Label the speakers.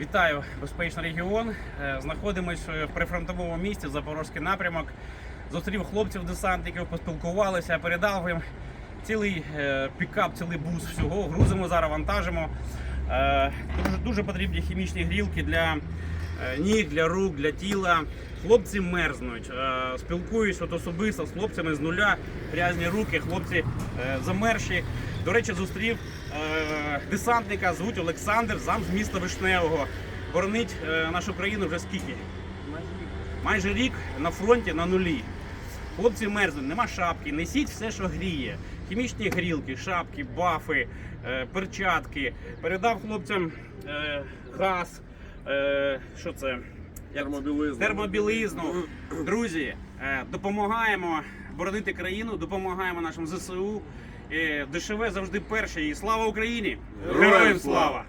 Speaker 1: Вітаю, безпечний регіон. Е, Знаходимось в прифронтовому місті Запорозький напрямок. Зустрів хлопців десантників, поспілкувалися, передав їм цілий е, пікап, цілий бус всього. Грузимо зараз, вантажимо. Е, Дуже, дуже потрібні хімічні грілки для ніг, для рук, для тіла. Хлопці мерзнуть. Спілкуюсь от особисто з хлопцями з нуля, грязні руки, хлопці замерші. До речі, зустрів е, десантника, звуть Олександр, зам з міста Вишневого. Боронить е, нашу країну вже скільки? Майже рік на фронті на нулі. Хлопці мерзнуть, нема шапки, несіть все, що гріє. Хімічні грілки, шапки, бафи, е, перчатки. Передав хлопцям е, газ. Е, що це?
Speaker 2: Термобілизну.
Speaker 1: Термобілизну. Друзі, е, допомагаємо боронити країну, допомагаємо нашим ЗСУ. дешеве ДШВ завжди перше. І слава Україні!
Speaker 2: Героям слава!